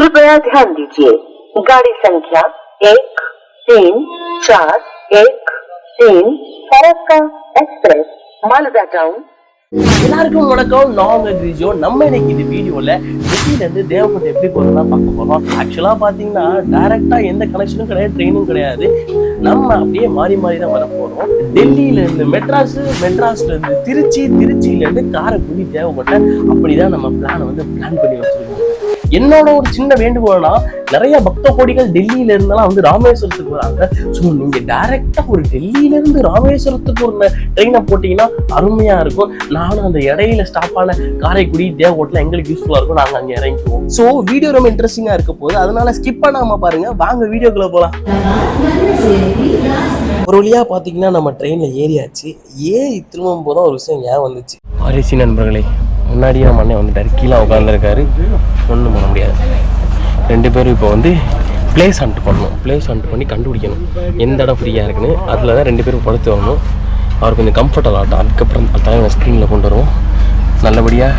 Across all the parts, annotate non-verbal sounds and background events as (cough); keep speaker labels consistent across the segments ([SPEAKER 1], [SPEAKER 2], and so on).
[SPEAKER 1] कृपया ध्यान दीजिए गाड़ी संख्या एक तीन चार एक तीन फरक्का एक्सप्रेस मालदा टाउन
[SPEAKER 2] எல்லாருக்கும் வணக்கம் நான் கிரிஜோ நம்ம இன்னைக்கு இந்த வீடியோல டெல்லியில இருந்து தேவகுண்டம் எப்படி போறதா பார்க்க போறோம். ஆக்சுவலா பாத்தீங்கன்னா டைரக்டா எந்த கனெக்ஷனும் கிடையாது ட்ரெயினும் கிடையாது. நம்ம அப்படியே மாறி மாறி தான் வர போறோம். டெல்லியில இருந்து மெட்ராஸ் மெட்ராஸ்ல இருந்து திருச்சி திருச்சியில இருந்து காரைக்குடி தேவகோட்டை அப்படிதான் நம்ம பிளான் வந்து பிளான் பண்ணி வச்சிருக்கோம். என்னோட ஒரு சின்ன வேண்டுகோள்னா நிறைய பக்த கோடிகள் டெல்லியில இருந்தாலும் வந்து ராமேஸ்வரத்துக்கு வராங்க. ஸோ நீங்க டைரக்டா ஒரு டெல்லியில இருந்து ராமேஸ்வரத்துக்கு ஒரு ட்ரெயினை போட்டீங்கன்னா அருமையா இருக்கும். நானும் அந்த இடையில ஸ்டாப் ஆன காரைக்குடி தேவகோட்டில் எங்களுக்கு யூஸ்ஃபுல்லா இருக்கும். நாங்க அங்க இறங்கிக்குவோம். ஸோ வீடியோ ரொம்ப இன்ட்ரெஸ்டிங்கா இருக்க போகுது. அதனால ஸ்கிப் பண்ணாம பாருங்க. வாங்க வீடியோக்குள்ள போலாம். ஒரு வழியா பாத்தீங்கன்னா நம்ம ட்ரெயின்ல ஏறியாச்சு. ஏன் திரும்பும் போதும் ஒரு விஷயம் ஏன் வந்துச்சு. அரிசி நண்பர்களே முன்னாடியே நம்ம அண்ணன் வந்துட்டாரு. கீழே உட்காந்துருக்காரு ஒன்றும் பண்ண முடியாது. ரெண்டு பேரும் இப்போ வந்து பிளேஸ் ஹண்ட் பண்ணணும். பிளேஸ் ஹண்ட் பண்ணி கண்டுபிடிக்கணும். எந்த இடம் ஃப்ரீயாக இருக்குன்னு. அதில் தான் ரெண்டு பேரும் படுத்து வரணும். அவர் கொஞ்சம் கம்ஃபர்டபுள் ஆகட்டும். அதுக்கப்புறம் தலைவன் ஸ்க்ரீனில் கொண்டு வருவோம். நல்லபடியாக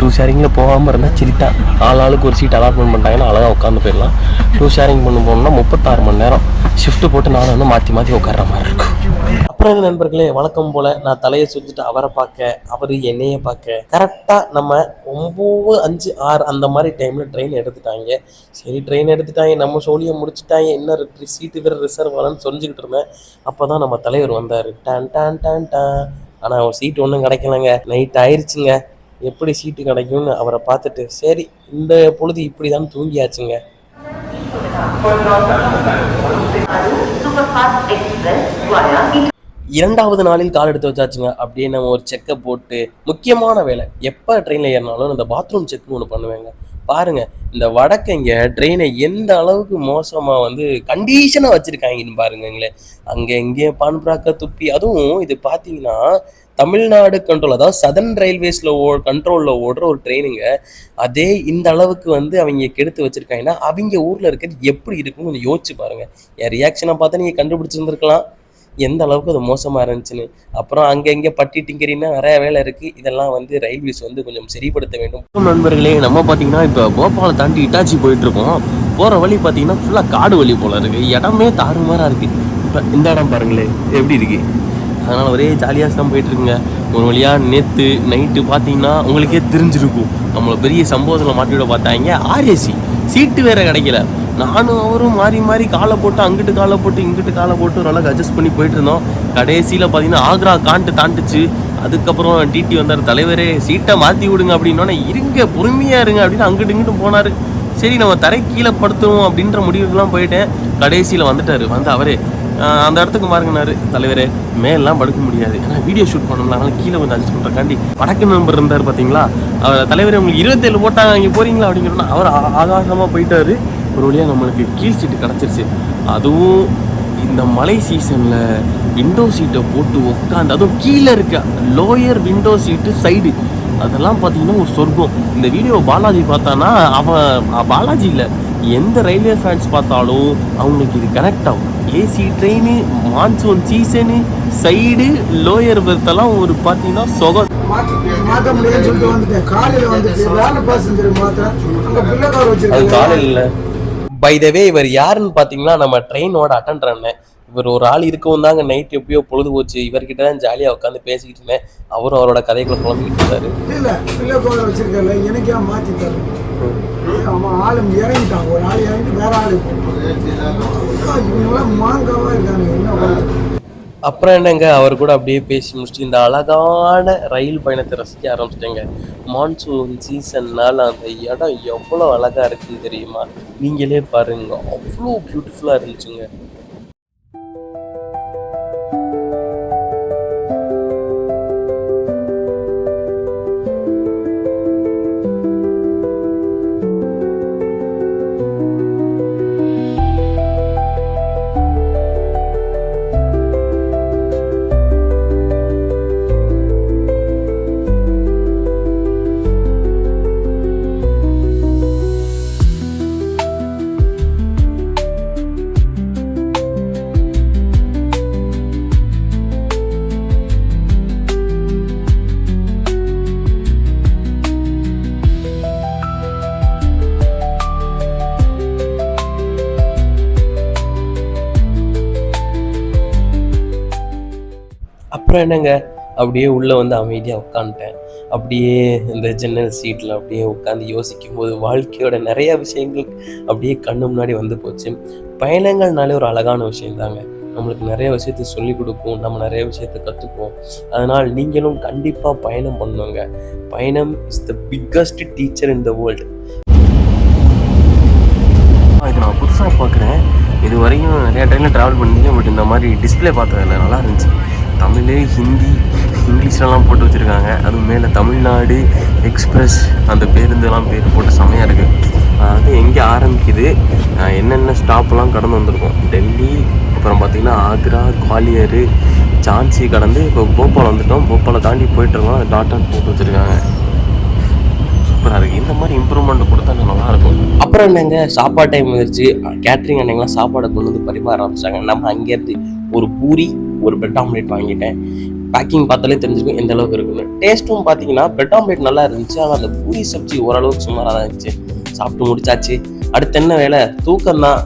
[SPEAKER 2] டூ ஷேரிங்கில் போகாமல் இருந்தால் சிரிட்டா. ஆள் ஆளுக்கு ஒரு சீட் அலாட்மெண்ட் பண்ணிட்டாங்கன்னா அழகாக உட்காந்து போயிடலாம். டூ ஷேரிங் பண்ண போனோம்னா முப்பத்தாறு மணி நேரம். ஷிஃப்ட் போட்டு நானும் வந்து மாற்றி மாற்றி உட்கார்ற மாதிரி இருக்கும். அப்புறம் நண்பர்களே வழக்கம் போல் நான் தலையை சுற்றிட்டு அவரை பார்க்க அவர் என்னையை பார்க்க. கரெக்டாக நம்ம ஒம்பது அஞ்சு ஆறு அந்த மாதிரி டைமில் ட்ரெயின் எடுத்துட்டாங்க. சரி ட்ரெயின் எடுத்துட்டாங்க. நம்ம சோழியை முடிச்சுட்டாங்க. என்ன சீட்டு வேறு ரிசர்வ் ஆகலன்னு சொல்லிச்சுக்கிட்டு இருந்தேன். அப்போ தான் நம்ம தலைவர் வந்தார். டான் டான் டான் டான். ஆனால் அவன் சீட்டு ஒன்றும் கிடைக்கலங்க. நைட் ஆயிடுச்சுங்க எப்படி சீட்டு கிடைக்கும்னு அவரை பார்த்துட்டு சரி இந்த பொழுது இப்படி தான் தூங்கியாச்சுங்க. இரண்டாவது நாளில் கால் எடுத்து வச்சாச்சுங்க. அப்படியே நம்ம ஒரு செக்கை போட்டு முக்கியமான வேலை எப்போ ட்ரெயினில் ஏறினாலும் இந்த பாத்ரூம் செக்னு ஒன்று பண்ணுவேங்க. பாருங்க இந்த வடக்கங்க ட்ரெயினை எந்த அளவுக்கு மோசமாக வந்து கண்டிஷனாக வச்சுருக்காங்கன்னு பாருங்கங்களேன் அங்கே எங்கேயும் பான்புராக்க துப்பி அதுவும் இது பார்த்தீங்கன்னா தமிழ்நாடு கண்ட்ரோல் அதாவது சதன் ரயில்வேஸில் ஓ கண்ட்ரோலில் ஓடுற ஒரு ட்ரெயினுங்க அதே இந்த அளவுக்கு வந்து அவங்க கெடுத்து வச்சுருக்காங்கன்னா அவங்க ஊரில் இருக்கிறது எப்படி இருக்குன்னு கொஞ்சம் யோசிச்சு பாருங்கள் என் ரியாக்ஷனை பார்த்தா நீங்கள் கண்டுபிடிச்சிருந்துருக்கலாம். எந்த அளவுக்கு அது மோசமாக இருந்துச்சுன்னு. அப்புறம் அங்கே இங்கே பட்டி டிங்கரின்னா நிறைய வேலை இருக்குது இதெல்லாம் வந்து ரயில்வேஸ் வந்து கொஞ்சம் சரிப்படுத்த வேண்டும். நண்பர்களே நம்ம பார்த்தீங்கன்னா இப்போ போபாலை தாண்டி இட்டாச்சி போயிட்டுருக்கோம். போகிற வழி பார்த்தீங்கன்னா ஃபுல்லாக காடு வழி போல் இருக்குது இடமே தாறுமாறாக இருக்குது இப்போ இந்த இடம் பாருங்களேன் எப்படி இருக்குது அதனால் ஒரே ஜாலியாக தான் போயிட்டுருக்குங்க. ஒரு வழியாக நேற்று நைட்டு பார்த்தீங்கன்னா உங்களுக்கே தெரிஞ்சிருக்கும். நம்மளை பெரிய சம்பவத்தில் மாட்டிவிட பார்த்தாங்க. ஆர்ஏசி சீட்டு வேறு கிடைக்கல. நானும் அவரும் மாறி மாறி காலை போட்டு அங்கிட்டு காலை போட்டு இங்கிட்டு காலை போட்டு ஓரளவுக்கு அட்ஜஸ்ட் பண்ணி போயிட்டு இருந்தோம் கடைசியில் பார்த்தீங்கன்னா ஆக்ரா காண்டு தாண்டுச்சு. அதுக்கப்புறம் டிடி வந்தார் தலைவரே சீட்டை மாற்றி விடுங்க அப்படின்னோடனே இருங்க பொறுமையாக இருங்க அப்படின்னு அங்கிட்டு இங்கிட்டு போனார். சரி நம்ம தரை கீழே படுத்துவோம் அப்படின்ற முடிவுக்கெல்லாம் போயிட்டேன். கடைசியில் வந்துட்டார். வந்து அவரே அந்த இடத்துக்கு மாறுங்கனாரு. தலைவரே மேலாம் படுக்க முடியாது. ஏன்னா வீடியோ ஷூட் பண்ணணும்ல அதனால கீழே வந்து அட்ஜஸ்ட் பண்ணுறக்காண்டி வடக்கு நம்பர் இருந்தார் பார்த்தீங்களா அவர் தலைவர் உங்களுக்கு இருபத்தேழு போட்டாங்க அங்கே போறீங்களா? அப்படிங்கிறோன்னா அவர் ஆகாசமாக போயிட்டாரு. ஒரு வழியாக நம்மளுக்கு கீழ் சீட்டு கிடச்சிருச்சு. அதுவும் இந்த மழை சீசனில் விண்டோ சீட்டை போட்டு உட்காந்து அதுவும் கீழே இருக்க லோயர் விண்டோ சீட்டு சைடு அதெல்லாம் பார்த்தீங்கன்னா ஒரு சொர்க்கம். இந்த வீடியோ பாலாஜி பார்த்தானா அவன் பாலாஜி இல்லை எந்த ரயில்வே ஃபேன்ஸ் பார்த்தாலும் அவங்களுக்கு இது கனெக்ட் ஆகும். AC train monsoon season side lower பெர்த்தெல்லாம் ஒரு பார்த்தீங்கன்னா சொகம்
[SPEAKER 3] சொல்லிட்டு வந்துட்டேன். காலையில வந்துட்டு வேலை பேசஞ்சர் மாத்திரம் அங்க பிள்ளைக்கார வச்சிருக்காங்க.
[SPEAKER 2] பை த வே இவர் யாருன்னு பார்த்தீங்கன்னா நம்ம ட்ரெயினோட அட்டெண்டர் அண்ணன். இவர் ஒரு ஆள் இருக்கவும் தாங்க நைட் எப்பயோ பொழுது போச்சு. இவர்கிட்ட தான் ஜாலியாக உட்காந்து பேசிக்கிட்டு இருந்தேன். அவரும் அவரோட கதைகளை புலம்பிக்கிட்டு இருந்தாரு.
[SPEAKER 3] இல்ல பிள்ளைக்கார வச்சிருக்கல. எனக்கே மாத்தி தரேன். அவன் இறங்கிட்டான். ஒரு ஆள் இறங்கிட்டு வேற ஆள். இவங்கெல்லாம் மாங்காவா இருக்காங்க என்ன
[SPEAKER 2] அப்புறம் என்னங்க அவர் கூட அப்படியே பேசி முடிச்சுட்டு இந்த அழகான ரயில் பயணத்தை ரசிக்க ஆரம்பிச்சிட்டேங்க. மான்சூன் சீசன்னால் அந்த இடம் எவ்வளோ அழகாக இருக்குன்னு தெரியுமா? நீங்களே பாருங்க அவ்வளோ பியூட்டிஃபுல்லாக இருந்துச்சுங்க. அப்புறம் என்னங்க? அப்படியே உள்ளே வந்து அமைதியாக உட்காந்துட்டேன் அப்படியே இந்த ஜன்னல் சீட்டில் அப்படியே உட்காந்து யோசிக்கும் போது வாழ்க்கையோட நிறைய விஷயங்கள் அப்படியே கண்ணு முன்னாடி வந்து போச்சு. பயணங்கள்னாலே ஒரு அழகான விஷயந்தாங்க. நம்மளுக்கு நிறைய விஷயத்த சொல்லிக் கொடுக்கும். நம்ம நிறைய விஷயத்த கற்றுக்குவோம் அதனால் நீங்களும் கண்டிப்பாக பயணம் பண்ணுங்க பயணம் is the biggest teacher in the world இது நான் புதுசாக பார்க்குறேன் இது வரையும் நிறைய டைமில் ட்ராவல் பண்ணியிருக்கேன். பட் இந்த மாதிரி டிஸ்பிளே பார்த்ததில்ல. நல்லா இருந்துச்சு. தமிழ் ஹிந்தி இங்கிலீஷ்லலாம் போட்டு வச்சுருக்காங்க. அதுவும் மேலே தமிழ்நாடு எக்ஸ்பிரஸ் அந்த பேருந்துலாம் பேர் போட்டு செமையாக இருக்குது அது எங்கே ஆரம்பிக்குது? என்னென்ன ஸ்டாப்லாம் கடந்து வந்திருக்கோம்? டெல்லி அப்புறம் பார்த்திங்கன்னா ஆக்ரா குவாலியர் ஜான்சி கடந்து இப்போ போபால் வந்துட்டோம். போபாலை தாண்டி போயிட்டுருக்கோம். அது டாட் போட்டு வச்சுருக்காங்க. சூப்பராக இருக்குது இந்த மாதிரி இம்ப்ரூவ்மெண்ட் கொடுத்தா நல்லாயிருக்கும் அப்புறம் என்னங்க? சாப்பாடு டைம் வந்துருச்சு கேட்ரிங் அன்னைங்களாம் சாப்பாடை கொண்டு வந்து பரிமாற ஆரம்பிச்சாங்க. நம்ம அங்கேருந்து ஒரு பூரி ஒரு பிரெட் ஆம்லேட் வாங்கிட்டேன். பேக்கிங் பார்த்தாலே தெரிஞ்சிருக்கும் எந்த அளவுக்கு இருக்குன்னு. டேஸ்ட்டும் பார்த்தீங்கன்னா பிரெட் ஆம்லேட் நல்லா இருந்துச்சு. ஆனால் அந்த பூரி சப்ஜி ஓரளவுக்கு சுமாராக தான் இருந்துச்சு. சாப்பிட்டு முடிச்சாச்சு. அடுத்து என்ன வேலை? தூக்கம் தான்.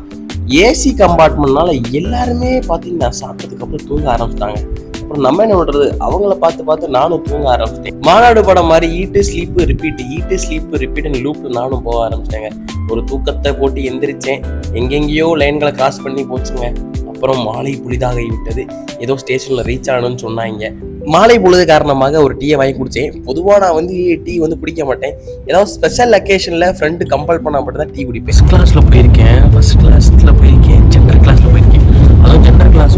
[SPEAKER 2] ஏசி கம்பார்ட்மெண்ட்னால எல்லாருமே பார்த்தீங்கன்னா சாப்பிட்டதுக்கப்புறம் தூங்க ஆரம்பிச்சிட்டாங்க. அப்புறம் நம்ம என்ன பண்றது? அவங்கள பார்த்து பார்த்து நானும் தூங்க ஆரம்பிச்சிட்டேன். மாநாடு படம் மாதிரி eat sleep repeat eat sleep repeat லூப்ல நானும் போக ஆரம்பிச்சிட்டேங்க. ஒரு தூக்கத்தை போட்டு எந்திரிச்சேன். எங்கெங்கேயோ லைன்களை கிராஸ் பண்ணி போச்சுங்க. அப்புறம் மாலை புதிதாக விட்டது. ஏதோ ஸ்டேஷன்ல ரீச் ஆகணும்னு சொன்னாங்க. மாலை பொழுது காரணமாக ஒரு டீயை வாங்கி குடித்தேன் பொதுவாக நான் வந்து டீ வந்து குடிக்க மாட்டேன். ஏதாவது ஸ்பெஷல் அக்கேஷனில் ஃப்ரெண்டு கம்பல் பண்ணால் மட்டும் தான் டீ குடிப்பேன். ஃபஸ்ட் கிளாஸில் போயிருக்கேன். ஃபஸ்ட் கிளாஸில் போயிருக்கேன். ஜென்ரல் கிளாஸில் போயிருக்கேன். அதுவும் ஜென்ரல் கிளாஸ்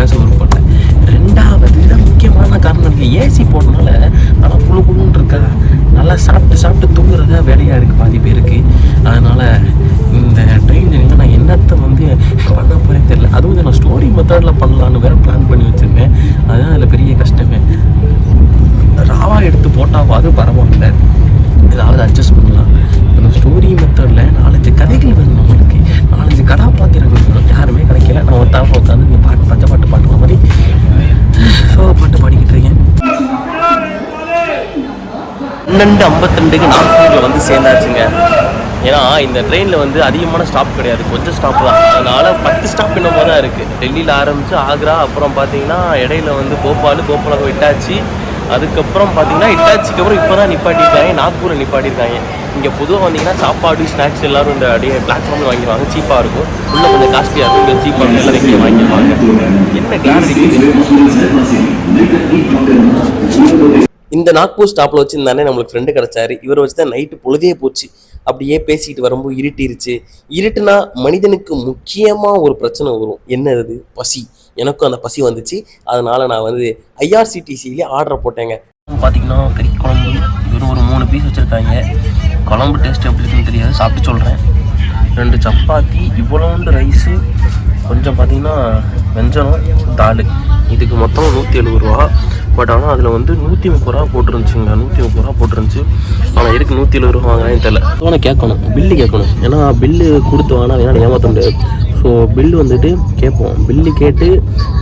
[SPEAKER 2] பேச விருப்பப்படல ரெண்டாவது தான் முக்கியமான காரணம். இருக்குது ஏசி போட்டனால நல்லா குழு குழுன்னு இருக்கா நல்லா சாப்பிட்டு சாப்பிட்டு தூங்குறதா வேலையாக இருக்குது பாதி பேருக்கு. அதனால் இந்த ட்ரெயின் ஜெர்னியில் நான் என்னத்தை வந்து பண்ண போகிறேன் தெரியல. அதுவும் இதை நான் ஸ்டோரி மெத்தடில் பண்ணலான்னு வேறு பிளான் பண்ணி வச்சுருந்தேன். அதுதான் அதில் பெரிய கஷ்டமே. ராவா எடுத்து போட்டாவது பரவாயில்ல. ஏதாவது அட்ஜஸ்ட் பண்ணலாம். இந்த ஸ்டோரி மெத்தடில் நாலஞ்சு கதைகள் வேணும் நாலஞ்சு கதாபாத்திரங்கள் யாருமே கிடைக்கல. நான் ஒரு தாப்ப உட்காந்து இந்த பாட்டு பச்சை பாட்டு பாட்டுற மாதிரி சோக பாட்டு பாடிக்கிட்டு இருக்கேன் பன்னெண்டு ஐம்பத்திரெண்டுக்கு நாக்பூரில் வந்து சேர்ந்தாச்சுங்க. ஏன்னா இந்த ட்ரெயினில் வந்து அதிகமான ஸ்டாப் கிடையாது. கொஞ்சம் ஸ்டாப் தான். அதனால் பத்து ஸ்டாப் என்னமோ தான் இருக்குது டெல்லியில் ஆரம்பித்து ஆக்ரா அப்புறம் பார்த்தீங்கன்னா இடையில வந்து போபால் போபால் விட்டாச்சு. அதுக்கப்புறம் பார்த்தீங்கன்னா இட்டாச்சிக்கு அப்புறம் இப்போ தான் நிப்பாட்டியிருக்காங்க. நாக்பூரை நிப்பாட்டியிருக்காங்க. இங்கே பொதுவாக வந்தீங்கன்னா சாப்பாடு ஸ்நாக்ஸ் எல்லாரும் இந்த அப்படியே பிளாட்ஃபார்மில் வாங்கிடுவாங்க. சீப்பாக இருக்கும். உள்ளே கொஞ்சம் காஸ்ட்லியாக இருக்கும் இங்கே சீப்பாக எல்லாரும் இங்கே வாங்கிடுவாங்க. என்ன கிளாஸ் இந்த நாக்பூர் ஸ்டாப்பில் வச்சு இந்த அண்ணன் நம்மளுக்கு ஃப்ரெண்டு கிடச்சாரு. இவரை வச்சு தான் நைட்டு பொழுதே போச்சு. அப்படியே பேசிக்கிட்டு வரும்போது இருட்டிருச்சு. இருட்டுனா மனிதனுக்கு முக்கியமாக ஒரு பிரச்சனை வரும். என்ன அது? பசி. எனக்கும் அந்த பசி வந்துச்சு. அதனால நான் வந்து ஐஆர்சிடிசியிலே ஆர்டர் போட்டேங்க. பார்த்தீங்கன்னா கறி குழம்பு வெறும் ஒரு மூணு பீஸ் வச்சுருக்காங்க. குழம்பு டேஸ்ட் எப்படி இருக்குன்னு தெரியாது. சாப்பிட்டு சொல்கிறேன் ரெண்டு சப்பாத்தி இவ்வளோண்டு ரைஸு கொஞ்சம் பார்த்தீங்கன்னா வெஞ்சனம் தால். இதுக்கு மொத்தம் நூற்றி எழுபது ரூபா. பட் ஆனால் அதில் வந்து நூற்றி முப்பது ரூபா போட்டுருந்துச்சுங்க நூற்றி முப்பது ரூபா போட்டுருந்துச்சு. ஆனால் எதுக்கு நூற்றி எழுபது ரூபா வாங்குறான்னு தெரியல. ஆனால் கேட்கணும். பில்லு கேட்கணும். ஏன்னா பில்லு கொடுத்து வாங்கினா வேணாம் ஏமாற்ற முடியாது. ஸோ பில்லு வந்துட்டு கேட்போம். பில்லு கேட்டு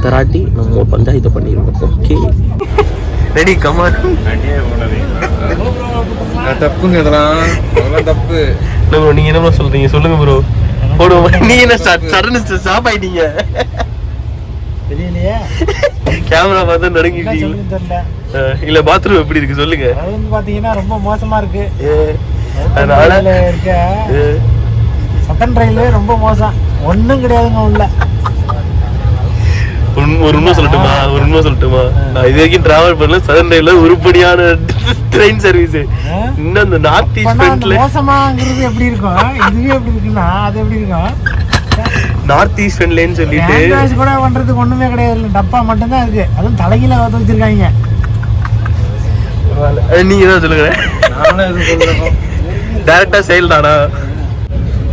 [SPEAKER 2] தராட்டி நம்ம பஞ்சாயத்தை பண்ணிடுவோம். ஓகே ரெடி கமான்
[SPEAKER 4] தப்புங்க இதெல்லாம். தப்பு.
[SPEAKER 2] ப்ரோ நீங்கள் என்ன சொல்கிறீங்க சொல்லுங்கள் ப்ரோ போடுவோம். நீங்கள் என்ன சடனு ஸ்டாப் ஆயிட்டீங்க?
[SPEAKER 5] தெரியலையே.
[SPEAKER 2] கேமரா பார்த்து நடுங்கிட்டீங்க இல்ல பாத்ரூம் எப்படி இருக்கு சொல்லுங்க.
[SPEAKER 5] அது வந்து பாத்தீங்கன்னா ரொம்ப மோசமா இருக்கு.
[SPEAKER 2] அதனால
[SPEAKER 5] இருக்க. சத்தன் ரயில்வே ரொம்ப மோசம். ஒண்ணும் கிடையாதுங்க உள்ள.
[SPEAKER 2] ஒரு உண்மை சொல்லட்டுமா? ஒரு உண்மை சொல்லட்டுமா? நான் இது வரைக்கும் டிராவல் பண்ணல. சதன் ரயில்ல உருப்படியான ட்ரெயின் சர்வீஸ்? இன்னும் அந்த நார்த் ஈஸ்ட் ஃப்ரண்ட்ல
[SPEAKER 5] மோசமாங்கிறது எப்படி இருக்கும்? இதுவே எப்படி இருக்குன்னா அது எப்படி இருக்கும்?
[SPEAKER 2] நார்த் ஈஸ்ட் ஃப்ரண்ட்லன்னு சொல்லிட்டு
[SPEAKER 5] கூட பண்றதுக்கு ஒண்ணுமே கிடையாது இல்ல. டப்பா மட்டும்தான் இருக்கு. அதுவும் தலைகீழ வந்து வச்சிருக்காங்க.
[SPEAKER 2] நீங்க தான் சொல்லுங்க டேரக்டா சேல் தானா?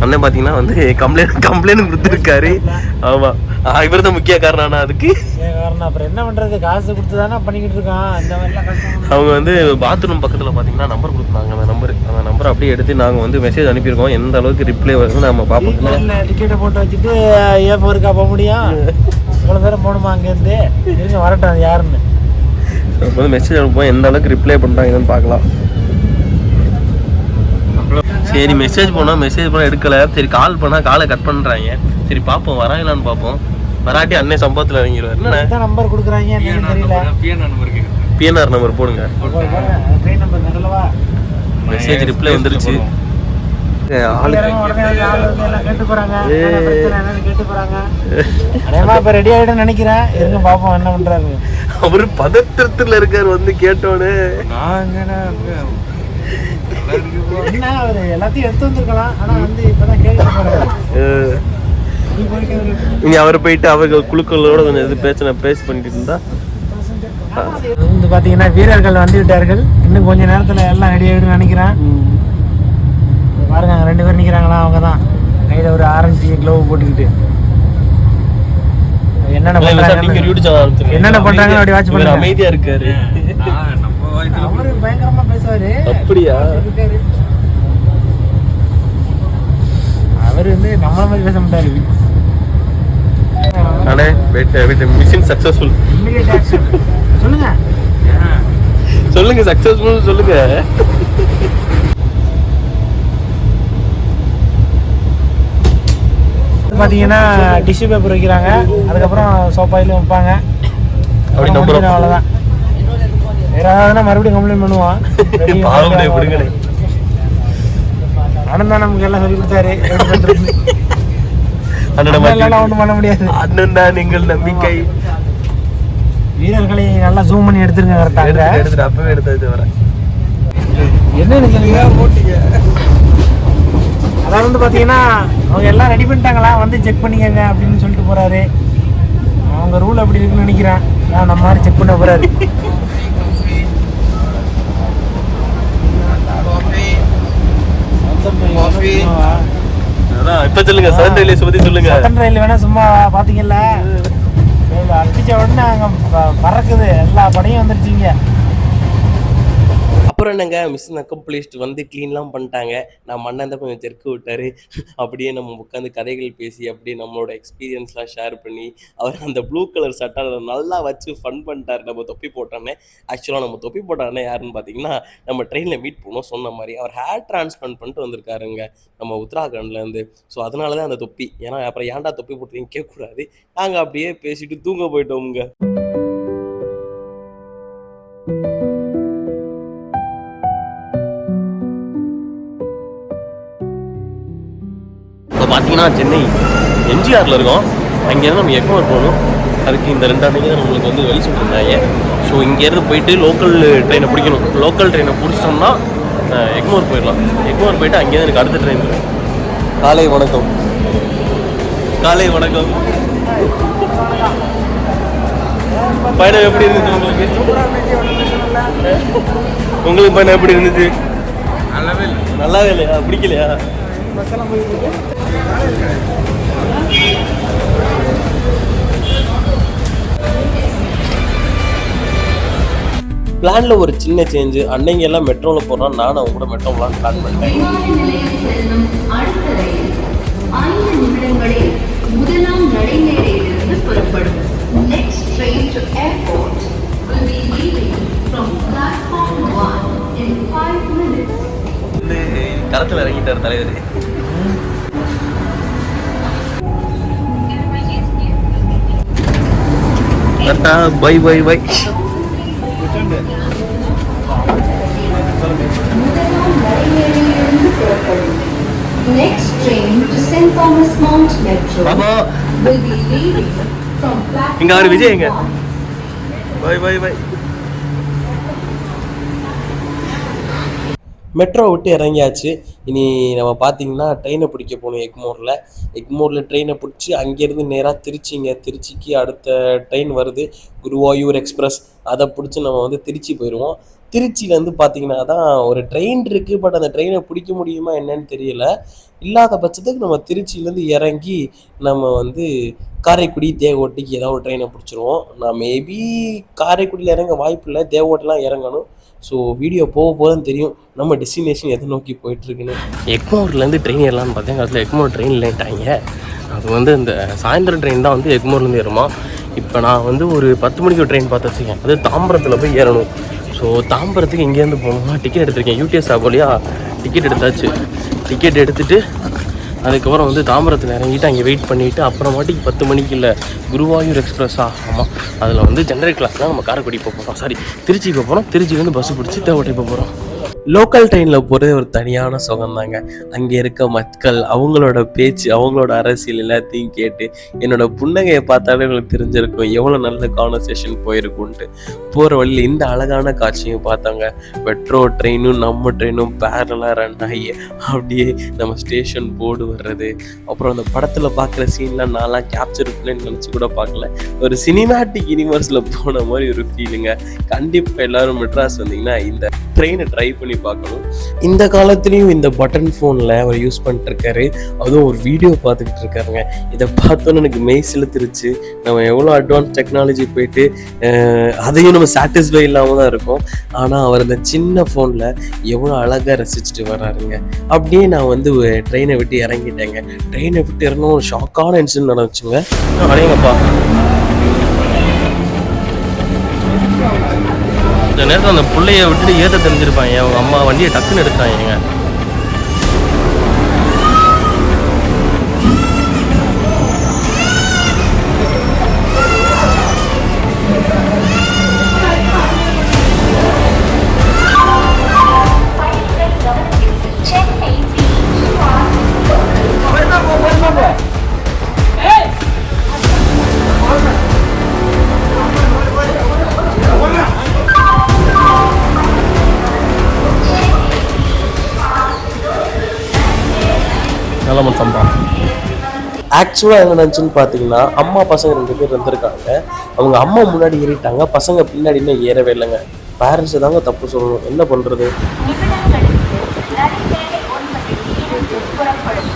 [SPEAKER 2] அண்ணன் பாத்தீங்கன்னா வந்து கம்ப்ளைண்ட் கம்ப்ளைண்ட் கொடுத்துருக்காரு. ஆமா. இவர் தான் முக்கிய காரணம் அதுக்கு.
[SPEAKER 5] காரணம் அப்புறம் என்ன பண்றது? காசு கொடுத்து தானே பண்ணிக்கிட்டு இருக்கோம் இந்த மாதிரிலாம் கஷ்டம்
[SPEAKER 2] அவங்க வந்து பாத்ரூம் பக்கத்தில் பார்த்தீங்கன்னா நம்பர் கொடுத்தாங்க அந்த நம்பர் அந்த நம்பர் அப்படியே எடுத்து நாங்கள் வந்து மெசேஜ் அனுப்பியிருக்கோம். எந்த அளவுக்கு ரிப்ளை வருதுன்னு நம்ம பார்ப்போம்
[SPEAKER 5] டிக்கெட்டை போட்டு வச்சுட்டு ஏ ஃபோருக்கா போக முடியும்? இவ்வளோ தூரம் போகணுமா அங்கேருந்து? இருங்க வரட்டும் யாருன்னு.
[SPEAKER 2] வந்து மெசேஜ் அனுப்புவோம். எந்த அளவுக்கு ரிப்ளை பண்ணுறாங்கன்னு பார்க்கலாம். சரி மெசேஜ் போனால் மெசேஜ் பண்ணால் எடுக்கலை. சரி கால் பண்ணால் காலை கட் பண்ணுறாங்க சரி பார்ப்போம் வராங்களான்னு பார்ப்போம் வராட்டி அன்னை சம்பவத்தில் இறங்கிடுவார்.
[SPEAKER 5] நம்பர் கொடுக்குறாங்க என்னன்னு தெரியல.
[SPEAKER 4] பிஎன் நம்பர் கேட்குறேன்
[SPEAKER 2] பிஎன்ஆர் நம்பர் போடுங்க.
[SPEAKER 5] ட்ரெயின் நம்பர் நல்லவா
[SPEAKER 2] மெசேஜ் ரிப்ளை வந்துருச்சு. ஆளுக்கு
[SPEAKER 5] உடனே வந்து ஆள் வந்து எல்லாம் கேட்டு போறாங்க. என்ன பிரச்சனை என்னன்னு கேட்டு போறாங்க. அடையமா இப்போ ரெடி ஆகிடும் நினைக்கிறேன். இருங்க பார்ப்போம் என்ன பண்றாரு.
[SPEAKER 2] அவர் பதற்றத்தில் இருக்கார் வந்து கேட்டோன்னே
[SPEAKER 5] எல்லாத்தையும் எடுத்து வந்திருக்கலாம். ஆனா வந்து இப்பதான் கேட்க போயிட்டு அவரு
[SPEAKER 2] இனி அவர் போயிட்டு அவர்கள் குழுக்களோட கொஞ்சம் இது பேச்சு நான் பேசி பண்ணிட்டு இருந்தா.
[SPEAKER 5] வந்து பாத்தீங்கன்னா வீரர்கள் வந்து விட்டார்கள். இன்னும் கொஞ்ச நேரத்துல எல்லாம் ரெடி ஆகிடும் நினைக்கிறேன். பாருங்க அங்க ரெண்டு பேர் நிக்கிறாங்களா அவங்க தான் கையில ஒரு ஆரஞ்சு க்ளோவ் போட்டுக்கிட்டு. என்னென்ன பண்றாங்க என்னென்ன பண்றாங்கன்னு அப்படி watch பண்ணுங்க.
[SPEAKER 2] அமைதியா இருக்காரு.
[SPEAKER 5] அவரு பயங்கரமா பேசுவாரு.
[SPEAKER 2] அப்படியா.
[SPEAKER 5] அவரு வந்து நம்மள மாதிரி பேச மாட்டாரு.
[SPEAKER 2] அண்ணே வெயிட் வெயிட் மிஷின் சக்சஸ்ஃபுல்.
[SPEAKER 5] சொல்லுங்க.
[SPEAKER 2] சொல்லுங்க சக்சஸ்ஃபுல் சொல்லுங்க.
[SPEAKER 5] பாத்தீங்கன்னா டிஷ்யூ பேப்பர் வைக்கிறாங்க. அதுக்கப்புறம் சோப்பாயிலும் வைப்பாங்க.
[SPEAKER 2] அப்படி நம்புறோம்.
[SPEAKER 5] அவ்வளவுதான். வேற ஏதாவதுனா மறுபடியும் கம்ப்ளைண்ட் பண்ணுவான். (laughs)
[SPEAKER 2] பாவம்
[SPEAKER 5] பண்ணி
[SPEAKER 2] விடுங்களே
[SPEAKER 5] அண்ணன் தான் நமக்கு எல்லாம் சொல்லி கொடுத்தாரு.
[SPEAKER 2] அண்ணனை
[SPEAKER 5] ஒண்ணும் பண்ண முடியாது.
[SPEAKER 2] அண்ணன் தான் எங்கள் நம்பிக்கை.
[SPEAKER 5] வீரர்களை நல்லா ஜூம் பண்ணி எடுத்துருங்க கரெக்டாக
[SPEAKER 2] எடுத்துட்டு அப்பவே எடுத்து வரேன்.
[SPEAKER 5] என்ன நினைக்கிறீங்க அதாவது வந்து பார்த்தீங்கன்னா அவங்க எல்லாம் ரெடி பண்ணிட்டாங்களா? வந்து செக் பண்ணிக்கங்க அப்படின்னு சொல்லிட்டு போறாரு. அவங்க ரூல் அப்படி இருக்குன்னு நினைக்கிறேன். நான் நம்ம மாதிரி செக் பண்ண போறாரு.
[SPEAKER 2] அதான் இப்ப சொல்லுங்க சன் ரிலீஸ் பத்தி சொல்லுங்க.
[SPEAKER 5] சட்டன் ரயில் வேணா சும்மா பாத்தீங்கல்ல? அடிச்ச உடனே அங்க பறக்குது. எல்லா படையும் வந்துருச்சுங்க
[SPEAKER 2] அப்புறம் என்னங்க? மிஷின் அக்கம்ப்ளிஷ்ட் வந்து க்ளீன்லாம் பண்ணிட்டாங்க. நான் மண்ணை தான் கொஞ்சம் தெற்கு விட்டார். அப்படியே நம்ம உட்காந்து கதைகள் பேசி அப்படியே நம்மளோட எக்ஸ்பீரியன்ஸ்லாம் ஷேர் பண்ணி அவர் அந்த ப்ளூ கலர் சட்டை நல்லா வச்சு ஃபன் பண்ணிட்டாரு. நம்ம தொப்பி போட்டோன்னே ஆக்சுவலாக நம்ம தொப்பி போட்டானே யாருன்னு பார்த்தீங்கன்னா நம்ம ட்ரெயினில் மீட் பண்ணோம் சொன்ன மாதிரி. அவர் ஹேர் டிரான்ஸ்பிளான்ட் பண்ணிட்டு வந்திருக்காருங்க நம்ம உத்தராகண்ட்லேருந்து ஸோ அதனால தான் அந்த தொப்பி. ஏன்னா அப்புறம் ஏன்டா தொப்பி போட்டுறீங்க கேட்கக்கூடாது. நாங்கள் அப்படியே பேசிட்டு தூங்க போயிட்டோமுங்க. பார்த்தீங்கன்னா சென்னை எம்ஜிஆரில் இருக்கோம். அங்கேருந்து நம்ம எக்மோர் போகணும்? அதுக்கு இந்த ரெண்டு அன்னைக்கு தான் நம்மளுக்கு வந்து வழி சொல்லியிருந்தாங்க. ஸோ இங்கேருந்து போயிட்டு லோக்கல் ட்ரெயினை பிடிக்கணும். லோக்கல் ட்ரெயினை பிடிச்சிட்டோம்னா அஹ், எக்மோர் போயிடலாம். எக்மோர் போயிட்டு அங்கேருந்து எனக்கு அடுத்த ட்ரெயின் இருக்கு காலை வணக்கம். காலை வணக்கம். பயணம் எப்படி இருந்துச்சு உங்களுக்கு? உங்களுக்கு பயணம் எப்படி இருந்துச்சு?
[SPEAKER 4] நல்லாவே இல்லை.
[SPEAKER 2] நல்லாவே இல்லையா? பிடிக்கலையா? பிளானில் ஒரு சின்ன சேஞ்சு அன்னைங்க எல்லாம் மெட்ரோவில் போகிறோம் நான் அவங்க கூட மெட்ரோ போகலான்னு பிளான் பண்ணிட்டேன்.
[SPEAKER 6] முதலாம் நடைமேடையிலிருந்து புறப்படும். Next train to airport will be leaving from platform one in five minutes.
[SPEAKER 2] வந்து களத்தில் இறங்கிட்டார் தலைவர். பை பை பை
[SPEAKER 6] முதலாம் நடைமேடையிலிருந்து புறப்படும் Next train to St. Thomas Mount Metro
[SPEAKER 2] Baba
[SPEAKER 6] will be leaving from platform
[SPEAKER 2] இங்க அவரு விஜய் எங்க?
[SPEAKER 6] one.
[SPEAKER 2] பை பை இனி நம்ம பார்த்தீங்கன்னா ட்ரெயினை பிடிக்க போகணும் எக்மோரில். எக்மோரில் ட்ரெயினை பிடிச்சி அங்கேருந்து நேராக திருச்சிங்க. திருச்சிக்கு அடுத்த ட்ரெயின் வருது குருவாயூர் எக்ஸ்பிரஸ் அதை பிடிச்சி நம்ம வந்து திருச்சி போயிடுவோம் திருச்சியிலேருந்து பார்த்தீங்கன்னா தான் ஒரு ட்ரெயின் இருக்குது பட் அந்த ட்ரெயினை பிடிக்க முடியுமா என்னன்னு தெரியல. இல்லாத பட்சத்துக்கு நம்ம திருச்சியிலேருந்து இறங்கி நம்ம வந்து காரைக்குடி தேவகோட்டைக்கு ஏதாவது ஒரு ட்ரெயினை பிடிச்சிருவோம். நான் மேபி காரைக்குடியில் இறங்க வாய்ப்பு இல்லை. தேவகோட்டைலாம் இறங்கணும். ஸோ வீடியோ போக போதும் தெரியும். நம்ம டெஸ்டினேஷன் எதை நோக்கி போயிட்டுருக்குன்னு. எக்மோர்லேருந்து ட்ரெயின் ஏறலாம்னு பார்த்தேன். காலத்தில் எக்மோர் ட்ரெயின் இல்லைன்ட்டாங்க. அது வந்து இந்த சாயந்தரம் ட்ரெயின் தான் வந்து எக்மோர்லேருந்து ஏறுமா. இப்போ நான் வந்து ஒரு பத்து மணிக்கு ட்ரெயின் பார்த்து வச்சுக்கேன் அது தாம்பரத்தில் போய் ஏறணும். ஸோ தாம்பரத்துக்கு இங்கேருந்து போகணும்னா டிக்கெட் எடுத்திருக்கேன். யூடிஎஸ் ஆகலையா டிக்கெட் எடுத்தாச்சு. டிக்கெட் எடுத்துகிட்டு அதுக்கப்புறம் வந்து தாம்பரத்தில் இறங்கிட்டு அங்கே வெயிட் பண்ணிவிட்டு அப்புறமாட்டிக்கு பத்து மணிக்கு இல்லை குருவாயூர் எக்ஸ்பிரஸ்ஸா ஆமாம் அதில் வந்து ஜென்ரல் கிளாஸ்லாம் நம்ம காரைக்குடி போக போகிறோம் சாரி திருச்சி போக போகிறோம் திருச்சியிலேருந்து பஸ் பிடிச்சி தேவட்டை போக போகிறோம் லோக்கல் ட்ரெயினில் போகிறது ஒரு தனியான சுகம் தாங்க அங்கே இருக்க மக்கள் அவங்களோட பேச்சு அவங்களோட அரசியல் எல்லாத்தையும் கேட்டு என்னோட புன்னகையை பார்த்தாலே உங்களுக்கு தெரிஞ்சிருக்கும். எவ்வளோ நல்ல கான்வர்சேஷன் போயிருக்கும்ன்ட்டு போகிற வழியில் இந்த அழகான காட்சியும் பார்த்தாங்க. மெட்ரோ ட்ரெயினும் நம்ம ட்ரெயினும் பேரலாக ரன் ஆகி அப்படியே நம்ம ஸ்டேஷன் போர்டு வர்றது. அப்புறம் அந்த படத்தில் பார்க்குற சீன்லாம் நான்லாம் கேப்சர் பண்ணேன்னு நினச்சி கூட பார்க்கல. ஒரு சினிமேட்டிக் யூனிவர்ஸில் போன மாதிரி ஒரு ஃபீலுங்க கண்டிப்பாக எல்லாரும் மெட்ராஸ் வந்தீங்கன்னா இந்த ட்ரெயினை ட்ரை பண்ணி பார்க்கணும் இந்த காலத்துலேயும் இந்த பட்டன் ஃபோனில் அவர் யூஸ் பண்ணிட்டு இருக்காரு அதுவும் ஒரு வீடியோ பார்த்துக்கிட்டு இருக்காருங்க. இதை பார்த்தோன்னு எனக்கு மெய் செலுத்துருச்சு நம்ம எவ்வளோ அட்வான்ஸ் டெக்னாலஜி போயிட்டு அதையும் நம்ம சாட்டிஸ்ஃபை இல்லாமல் தான் இருக்கும். ஆனால் அவர் அந்த சின்ன ஃபோனில் எவ்வளோ அழகாக ரசிச்சுட்டு வர்றாருங்க. அப்படியே நான் வந்து ட்ரெயினை விட்டு இறங்கிட்டேங்க. ட்ரெயினை விட்டு இறங்கும் ஒரு ஷாக்கான இன்சிடென்ட் நடந்துச்சுங்க. அடையங்கப்பா நேரத்தில் அந்த பிள்ளைய விட்டுட்டு ஏற்ற தெரிஞ்சிருப்பாங்க. அவங்க அம்மா வண்டியை டக்குன்னு எடுத்துட்டாங்க. ஆக்சுவலாக என்ன நினச்சுன்னு பார்த்தீங்கன்னா அம்மா பசங்க ரெண்டு பேர் இருந்திருக்காங்க அவங்க அம்மா முன்னாடி ஏறிட்டாங்க. பசங்க பின்னாடி இன்னும் ஏறவே இல்லைங்க. பேரண்ட்ஸை தாங்க தப்பு சொல்லணும். என்ன பண்ணுறது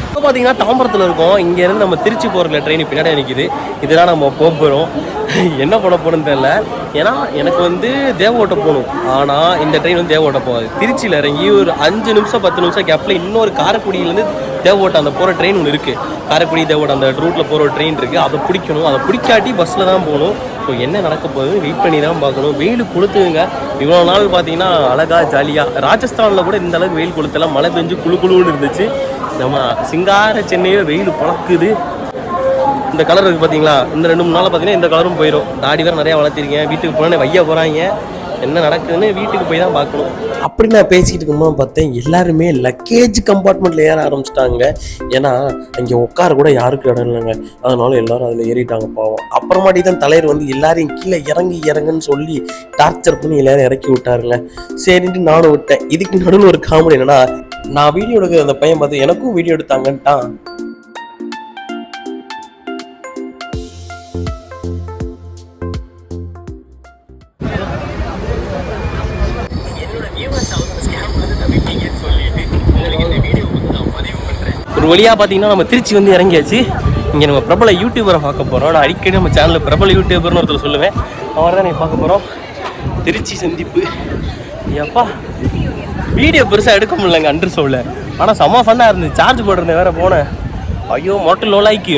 [SPEAKER 2] இப்போ பார்த்தீங்கன்னா தாம்பரத்தில் இருக்கோம். இங்கேருந்து நம்ம திருச்சி போகிற ட்ரெயின் பின்னாடி நிற்கிது இதெல்லாம் நம்ம போக போகிறோம் என்ன பண்ண போகணும்னு தெரியல. ஏன்னா எனக்கு வந்து தேவகோட்டை போகணும். ஆனால் இந்த ட்ரெயின் வந்து தேவோட்டம் போகாது. திருச்சியில் இறங்கி ஒரு அஞ்சு நிமிஷம் பத்து நிமிஷம் கேப்பில் இன்னொரு காரைக்குடியிலேருந்து தேவகோட்டை அந்த போகிற ட்ரெயின் ஒன்று இருக்குது காரைக்குடி தேவோட்டம் அந்த ரூட்டில் போகிற ஒரு ட்ரெயின் இருக்குது அதை பிடிக்கணும். அதை பிடிக்காட்டி பஸ்ஸில் தான் போகணும். ஸோ என்ன நடக்க போகுது வெயிட் பண்ணி தான் பார்க்கணும். வெயில் கொளுத்துங்க இவ்வளோ நாள் பார்த்தீங்கன்னா அழகாக ஜாலியாக ராஜஸ்தானில் கூட இந்த அளவுக்கு வெயில் கொளுத்தலாம் மழை பெஞ்சு குளு குளுன்னு இருந்துச்சு. நம்ம சிங்கார சென்னையில் வெயில் பழக்குது. இந்த கலர் இருக்குது பார்த்தீங்களா இந்த ரெண்டு மூணு நாளில் பார்த்தீங்கன்னா இந்த கலரும் போயிடும் தாடி வேறு நிறையா வளர்த்திருக்கேன். வீட்டுக்கு போனே வைய போகிறாங்க என்ன நடக்குதுன்னு வீட்டுக்கு போய் தான் பார்க்கணும். அப்படி நான் பேசிக்கிட்டு இருக்கும்போது பார்த்தேன் எல்லாருமே லக்கேஜ் கம்பார்ட்மெண்ட்டில் ஏற ஆரம்பிச்சிட்டாங்க. ஏன்னா அங்கே உட்கார கூட யாருக்கும் இடம் இல்லைங்க. அதனால எல்லாரும் அதில் ஏறிட்டாங்க பாவம். அப்புறமாட்டி தான் தலைவர் வந்து எல்லாரையும் கீழே இறங்கி இறங்குன்னு சொல்லி டார்ச்சர் பண்ணி எல்லாரும் இறக்கி விட்டாருங்க. சரின்ட்டு நானும் விட்டேன். இதுக்கு நடுவில் ஒரு காமெடி என்னன்னா நான் வீடியோ எடுக்கிற அந்த பையன் பார்த்து எனக்கும் வீடியோ எடுத்தாங்கன்ட்டான். வழியாக பார்த்தீங்கன்னா நம்ம திருச்சி வந்து இறங்கியாச்சு. இங்கே நம்ம பிரபல யூடியூபரை பார்க்க போகிறோம் நான் அடிக்கடி நம்ம சேனலில் பிரபல யூடியூபர்னு ஒருத்தர் சொல்லுவேன். அவரை தான் நீங்கள் பார்க்க போகிறோம் திருச்சி சந்திப்பு. எப்பா வீடியோ பெருசாக எடுக்க முடியலங்க அன்று சோவில் ஆனால் செம்ம ஃபன்னாக இருந்துச்சு. சார்ஜ் போட்டிருந்தேன் வேற போனேன். ஐயோ மொட்டை லோலாய்க்கு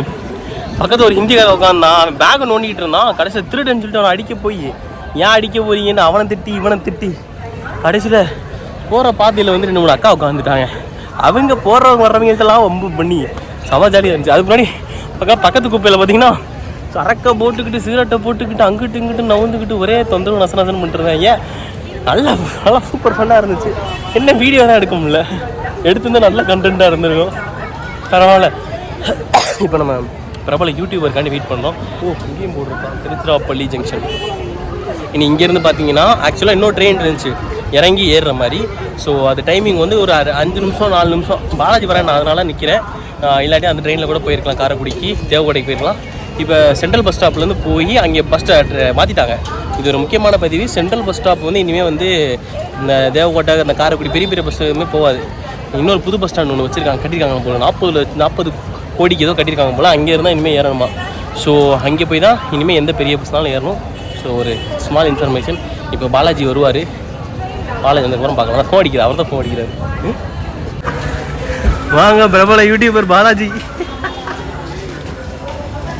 [SPEAKER 2] பக்கத்தில் ஒரு ஹிந்திக்கார உட்காந்தான் அவன் பேக்கை நோண்டிகிட்டு இருந்தான். கடைசியில் திருடுன்னு சொல்லிட்டு அவனை அடிக்க போய். ஏன் அடிக்க போறீங்கன்னு அவனை திட்டி இவனை திட்டி. கடைசியில் போகிற பாதையில் வந்து ரெண்டு மூணு அக்கா உட்காந்துட்டாங்க அவங்க போடுறவங்க வர்றவங்களுக்கெல்லாம் வம்பு பண்ணி செம ஜாலியாக இருந்துச்சு. அதுக்கு முன்னாடி பக்கம் பக்கத்து குப்பையில் பார்த்தீங்கன்னா சரக்கை போட்டுக்கிட்டு சிகரெட்டை போட்டுக்கிட்டு அங்கிட்டு இங்கிட்டு நவுந்துக்கிட்டு ஒரே தொந்தரவு நச நசனம் பண்ணிட்டுருந்தாங்க நல்லா நல்லா சூப்பர் ஃபன்னாக இருந்துச்சு. என்ன வீடியோ தான் எடுக்க முடியல. எடுத்துருந்தா நல்ல கண்டென்ட்டாக இருந்திருக்கும். பரவாயில்ல. இப்போ நம்ம பிரபல யூடியூபருக்காண்டி வெயிட் பண்ணோம். ஓ இங்கேயும் போட்டிருக்கான். திருச்சிராப்பள்ளி ஜங்ஷன் இனி இங்கேருந்து பார்த்தீங்கன்னா ஆக்சுவலாக இன்னொரு ட்ரெயின் இருந்துச்சு. இறங்கி ஏறுற மாதிரி. ஸோ அது டைமிங் வந்து ஒரு அஞ்சு நிமிஷம் நாலு நிமிஷம். பாலாஜி வரேன் நான் அதனால நிற்கிறேன் இல்லாட்டி அந்த ட்ரெயினில் கூட போயிருக்கலாம் காரைக்குடிக்கு தேவகோடைக்கு போயிருக்கலாம். இப்போ சென்ட்ரல் பஸ் ஸ்டாப்லேருந்து போய் அங்கே பஸ் மாற்றிட்டாங்க இது ஒரு முக்கியமான பதிவு. சென்ட்ரல் பஸ் ஸ்டாப் வந்து இனிமேல் வந்து இந்த தேவகோட்டை அந்த காரைக்குடி பெரிய பெரிய பஸ் எதுவுமே போகாது. இன்னொரு புது பஸ் ஸ்டாண்ட் ஒன்று வச்சுருக்காங்க கட்டியிருக்காங்க போல. நாற்பது நாற்பது கோடிக்கு ஏதோ கட்டியிருக்காங்க போல. அங்கே இருந்தால் இனிமேல் ஏறணுமா? ஸோ அங்கே போய் தான் இனிமேல் எந்த பெரிய பஸ்னாலும் ஏறணும். ஸோ ஒரு ஸ்மால் இன்ஃபர்மேஷன் இப்போ பாலாஜி வருவார். பாலாஜி வந்ததுக்கப்புறம் பார்க்கலாம். ஃபோன் அடிக்கிறார் அவர் தான் ஃபோன் அடிக்கிறார்? வாங்க பிரபல YouTuber Balaji.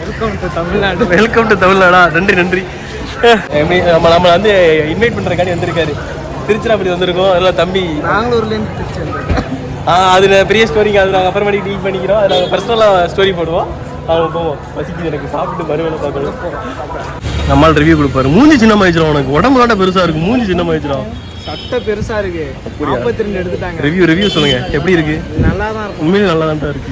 [SPEAKER 5] Welcome to
[SPEAKER 2] Tamil Nadu welcome to தமிழ்நாடா நன்றி நன்றி. எப்படி நம்ம நம்ம வந்து இன்வைட் பண்ணுறக்காண்டி வந்திருக்காரு. திருச்சிராப்பள்ளி வந்திருக்கோம். அதெல்லாம் தம்பி
[SPEAKER 5] நாங்களூர்லேருந்து திருச்சி வந்திருக்கேன்
[SPEAKER 2] ஆ அது பெரிய ஸ்டோரிங்க அது நாங்கள் அப்புறமேட்டுக்கு டீல் பண்ணிக்கிறோம். அது நாங்கள் பர்சனலாக ஸ்டோரி போடுவோம். அவங்க போவோம். பசிக்குது எனக்கு சாப்பிட்டு மறுவேலை பார்க்கணும். நம்மால் ரிவ்யூ கொடுப்பாரு. மூஞ்சி சின்னமாக வச்சிரும் உனக்கு உடம்பு தான் பெருசாக இருக்கு. மூஞ்சி சின்னமாக வச்சிரும்
[SPEAKER 5] சட்டை பெருசா இருக்கு. நாற்பத்தி ரெண்டு எடுத்துட்டாங்க.
[SPEAKER 2] ரிவ்யூ ரிவ்யூ சொல்லுங்க. எப்படி இருக்கு?
[SPEAKER 5] நல்லா தான் இருக்கும்.
[SPEAKER 2] உண்மையிலே நல்லா தான் இருக்கு.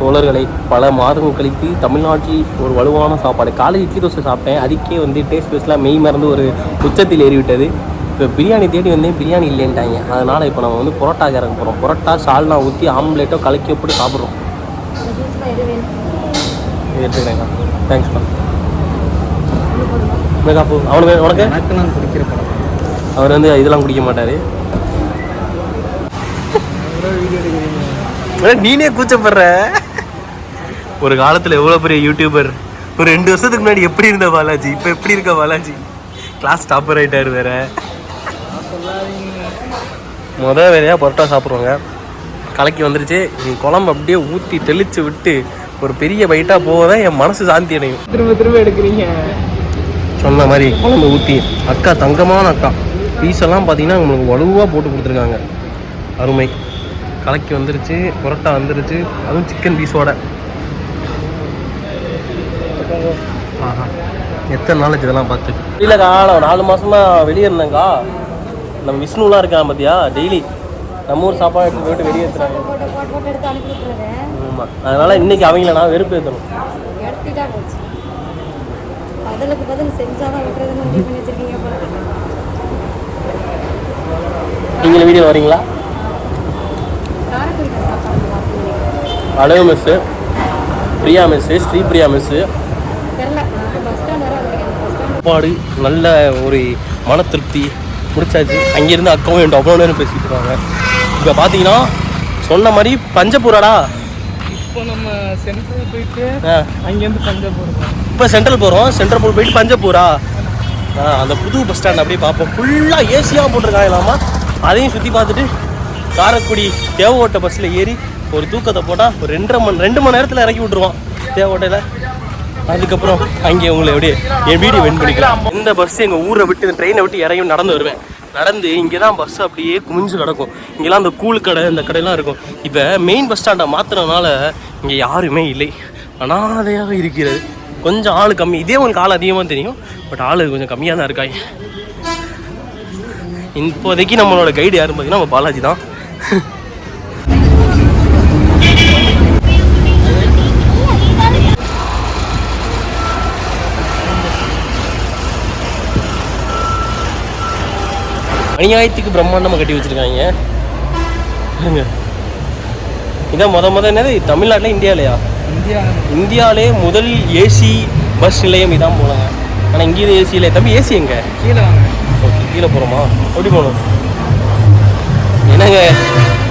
[SPEAKER 2] தோழர்களை பல மாதங்கள் கழித்து தமிழ்நாட்டில் ஒரு வலுவான சாப்பாடு. காலை இட்லி தோசை சாப்பிட்டேன். அதுக்கே வந்து டேஸ்ட் பேஸ்லாம் மெய் மறந்து ஒரு உச்சத்தில் ஏறிவிட்டது. இப்போ பிரியாணி தேடி வந்தேன் பிரியாணி இல்லைன்ட்டாங்க. அதனால் இப்போ நம்ம வந்து புரோட்டா இறங்க போகிறோம் புரோட்டா சால்னா ஊற்றி ஆம்லேட்டோ கலக்கி போட்டு சாப்பிட்றோம். எடுத்துக்கிறேங்க தேங்க்ஸ்ப்பா மேகாப்பு அவனுக்கு உனக்கு?
[SPEAKER 5] எனக்கெல்லாம் குடிக்கிற படம்.
[SPEAKER 2] அவர் வந்து இதெல்லாம் குடிக்க மாட்டாரு. (laughs) நீனே கூச்சப்படுற. ஒரு காலத்துல எவ்வளவு பெரிய யூடியூபர் ஒரு ரெண்டு வருஷத்துக்கு முன்னாடி எப்படி இருந்த பாலாஜி? இப்ப எப்படி இருக்க பாலாஜி? கிளாஸ் டாப்பர் ஆயிட்டாரு வேற. முத வேலையா பரோட்டா சாப்பிடுவாங்க. கலக்கி வந்துருச்சு. நீ குழம்பு அப்படியே ஊத்தி தெளிச்சு விட்டு ஒரு பெரிய பைட்டா போவதான் என் மனசு சாந்தி அடையும்.
[SPEAKER 5] திரும்ப திரும்ப எடுக்கிறீங்க.
[SPEAKER 2] சொன்ன மாதிரி குழம்பு ஊற்றி அக்கா தங்கமான அக்கா பீஸ் எல்லாம் பார்த்தீங்கன்னா உங்களுக்கு வலுவாக போட்டு கொடுத்துருக்காங்க. அருமை. கலக்கி வந்துருச்சு புரோட்டா வந்துருச்சு அதுவும் சிக்கன் பீஸோட ஆஹா எத்தனை நாளைக்கு இதெல்லாம் பார்த்து? இல்லைக்கா நான் நாலு மாசமா வெளியே இருந்தேங்க்கா நம்ம விஷ்ணுலாம் இருக்கான் பார்த்தியா டெய்லி நம்ம ஊர் சாப்பாடு எடுத்து போயிட்டு வெளியே ஏற்றுறாங்க ஆமாம் அதனால் இன்னைக்கு அவங்கள நான் வெறுப்பு ஏற்றணும்
[SPEAKER 7] எடுத்துட்டா போச்சு. பதிலுக்கு பதில் செஞ்சாதான் விட்டுறதுன்னு முடிவு பண்ணி வச்சிருக்கீங்க போல.
[SPEAKER 2] நீங்களும் வீடியோ வரீங்களா? அழகு
[SPEAKER 7] mess Priya mess Sri Priya mess
[SPEAKER 2] சாப்பாடு நல்ல ஒரு மன திருப்தி முடிச்சாச்சு. அங்கேருந்து அக்காவும் என்கிட்ட அவ்வளோ நேரம் பேசிட்டு இருக்காங்க. இப்போ பார்த்தீங்கன்னா சொன்ன மாதிரி பஞ்சபூராடா
[SPEAKER 5] இப்போ நம்ம சென்ட்ரல் போயிட்டு அங்கேருந்து பஞ்சாப் போகிறோம்
[SPEAKER 2] இப்போ சென்ட்ரல் போகிறோம் சென்ட்ரல் போய் போயிட்டு பஞ்சபூரா? ஆ அந்த புது பஸ் ஸ்டாண்ட் அப்படியே பார்ப்போம். ஃபுல்லாக ஏசியாக போட்டிருக்காங்க இல்லாமா அதையும் சுற்றி பார்த்துட்டு காரைக்குடி தேவகோட்டை பஸ்ஸில் ஏறி ஒரு தூக்கத்தை போட்டால் ஒரு ரெண்டரை மணி ரெண்டு மணி நேரத்தில் இறக்கி விட்ருவான் தேவகோட்டையில். அதுக்கப்புறம் அங்கே உங்களை அப்படியே என் வீடியோ வென் பண்ணிக்கலாம் இந்த பஸ் எங்கள் ஊரை விட்டு இந்த ட்ரெயினை விட்டு இறங்கி நடந்து வருவேன். நடந்து இங்கே தான் பஸ் அப்படியே குமிஞ்சு கிடக்கும். இங்கெல்லாம் அந்த கூழ் கடை இந்த கடையெல்லாம் இருக்கும். இப்போ மெயின் பஸ் ஸ்டாண்டை மாற்றினனால இங்கே யாருமே இல்லை. அனாதையாக இருக்கிறது. கொஞ்சம் ஆள் கம்மி. இதே உங்களுக்கு ஆள் அதிகமாக தெரியும். பட் ஆள் கொஞ்சம் கம்மியாக தான் இருக்காங்க. இப்போதைக்கு நம்மளோட கைடு யாருன்னு பார்த்தீங்கன்னா நம்ம பாலாஜி தான். அநியாயத்துக்கு பிரம்மாண்டமாக கட்டி வச்சிருக்காங்க. இதான் முத முத என்னது? தமிழ்நாட்டில் இந்தியாவிலையா
[SPEAKER 5] இந்தியா.
[SPEAKER 2] இந்தியாவிலே முதல் ஏசி பஸ் நிலையம் இதான் போலாங்க. ஆனால் இங்கே ஏசி இல்லை. தம்பி ஏசி எங்க?
[SPEAKER 5] கீழே
[SPEAKER 2] ஓகே கீழே போகிறோமா எப்படி போகணும்? என்னங்க?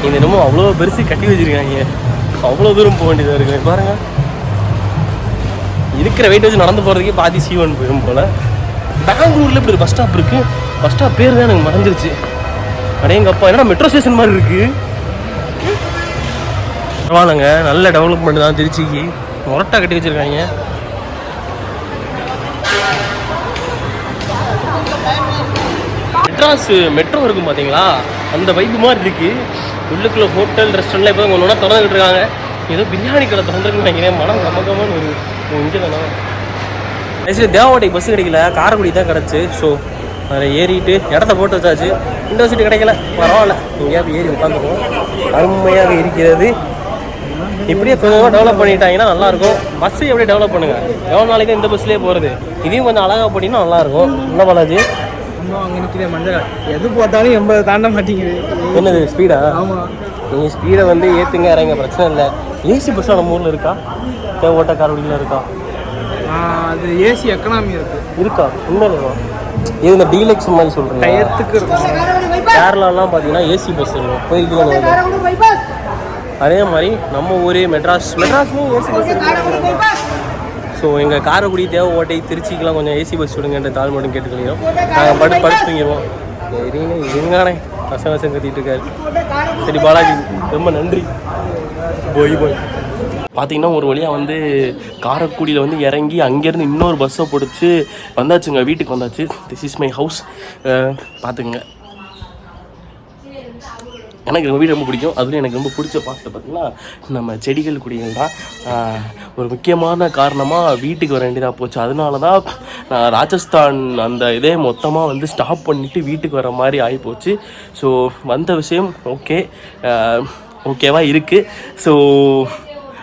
[SPEAKER 2] இந்த என்னமோ அவ்வளோ பெருசு கட்டி வச்சிருக்காங்க. அவ்வளோ தூரம் போக வேண்டியதாக இருக்குது பாருங்க. இருக்கிற வெயிட் வச்சு நடந்து போகிறதுக்கே பாதி சீவன் போயிடும் போல். பெங்களூரில் இப்படி ஒரு பஸ் ஸ்டாப் இருக்குது பஸ் ஸ்டாப் பேர் தான் எனக்கு மறந்துருச்சு. அடையங்கப்பா என்னடா மெட்ரோ ஸ்டேஷன் மாதிரி இருக்குது பரவாயில்லைங்க நல்ல டெவலப்மெண்ட் தான் திருச்சிக்கு. முரட்டா கட்டி வச்சுருக்காங்க. மெட்ராஸ் மெட்ரோ இருக்கும் பார்த்தீங்களா அந்த வைப்பு மாதிரி இருக்கு. உள்ளுக்குள்ள ஹோட்டல் ரெஸ்டாரண்ட்லாம் இப்போ ஒன்று ஒன்றா திறந்துக்கிட்டு இருக்காங்க. ஏதோ பிரியாணி கடை திறந்துருக்குன்னு நினைக்கிறேன் மனம் கமகமான ஒரு இங்கே தானே ஆக்சுவலி தேவவாட்டி பஸ் கிடைக்கல. காரைக்குடி தான் கிடச்சி. ஸோ அதில் ஏறிட்டு இடத்த போட்டு வச்சாச்சு. விண்டோ சீட்டு கிடைக்கல. பரவாயில்ல. எங்கேயாவது ஏறி உட்காந்துருவோம் அருமையாக இருக்கிறது. இப்படியே கொஞ்சம் டெவலப் பண்ணிட்டாங்கன்னா நல்லாயிருக்கும். பஸ்ஸை எப்படி டெவலப் பண்ணுங்க? எவ்வளோ நாளைக்கு இந்த பஸ்லேயே போகிறது இதையும் கொஞ்சம் அழகாக பண்ணினா நல்லாயிருக்கும். என்ன பாலாஜி?
[SPEAKER 5] இன்னும் அங்கே நிற்கிற மஞ்சள். எது போட்டாலும் எண்பது தாண்ட மாட்டேங்குது.
[SPEAKER 2] என்னது ஸ்பீடா
[SPEAKER 5] ஆமாம்
[SPEAKER 2] நீங்கள் ஸ்பீடை வந்து ஏற்றுங்க இறங்க பிரச்சனை இல்லை. ஏசி பஸ்ஸாக நம்ம ஊரில் இருக்கா? தேவோட்ட காரவடியில் இருக்கா?
[SPEAKER 5] அது ஏசி எக்கனாமி இருக்கு.
[SPEAKER 2] இருக்கா? உண்மையிலேவா? இது இந்த டீலக்ஸ் மாதிரி சொல்கிறீங்க
[SPEAKER 5] டயத்துக்கு இருக்கும்
[SPEAKER 2] கேரளாலாம் பார்த்தீங்கன்னா ஏசி பஸ் இருக்கும் போயிருக்கீங்க அதே மாதிரி நம்ம ஊரே மெட்ராஸ். மெட்ராஸ்லேயும் ஏசி பஸ் ஸோ எங்கள் காரைக்குடி தேவக்கோட்டை திருச்சிக்கெலாம் கொஞ்சம் ஏசி பஸ் விடுங்கன்ற தாழ் மட்டும் கேட்டுக்கொள்கிறோம். நாங்கள் படு படுத்து தூங்கிடுவோம் சரிங்க எங்கானே வசம் கத்திட்டு இருக்காரு. சரி பாலாஜி ரொம்ப நன்றி. போய் போய். பார்த்தீங்கன்னா ஒரு வழியாக வந்து காரைக்குடியில் வந்து இறங்கி அங்கேருந்து இன்னொரு பஸ்ஸை பிடிச்சி வந்தாச்சுங்க வீட்டுக்கு வந்தாச்சு. திஸ் இஸ் மை ஹவுஸ் பார்த்துக்குங்க எனக்கு ரொம்ப வீடு ரொம்ப பிடிக்கும். அதுலேயும் எனக்கு ரொம்ப பிடிச்ச பாட்டு பார்த்திங்கன்னா நம்ம செடிகள் குடிகள் தான். ஒரு முக்கியமான காரணமாக வீட்டுக்கு வர வேண்டியதாக போச்சு. அதனால தான் நான் ராஜஸ்தான் அந்த இதே மொத்தமாக வந்து ஸ்டாப் பண்ணிவிட்டு வீட்டுக்கு வர மாதிரி ஆகிப்போச்சு ஸோ வந்த விஷயம் ஓகே ஓகேவா இருக்குது ஸோ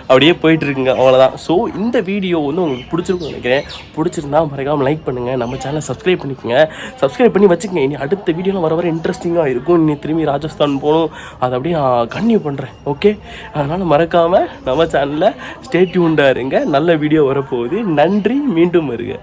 [SPEAKER 2] அப்படியே போயிட்டுருக்குங்க. அவ்வளோதான் ஸோ இந்த வீடியோ வந்து உங்களுக்கு பிடிச்சிருக்கும் நினைக்கிறேன். பிடிச்சிருந்தா மறக்காமல் லைக் பண்ணுங்கள் நம்ம சேனலை சப்ஸ்கிரைப் பண்ணிக்கோங்க. சப்ஸ்கிரைப் பண்ணி வச்சுக்கங்க. இனி அடுத்த வீடியோலாம் வர வர இன்ட்ரெஸ்டிங்காக இருக்கும். இனி திரும்பி ராஜஸ்தான் போகணும். அதை அப்படியே கன்டினியூ பண்ணுறேன் ஓகே அதனால் மறக்காமல் நம்ம சேனலில் ஸ்டேட்யூண்டாக இருங்க. நல்ல வீடியோ வரப்போகுது. நன்றி. மீண்டும் வருக.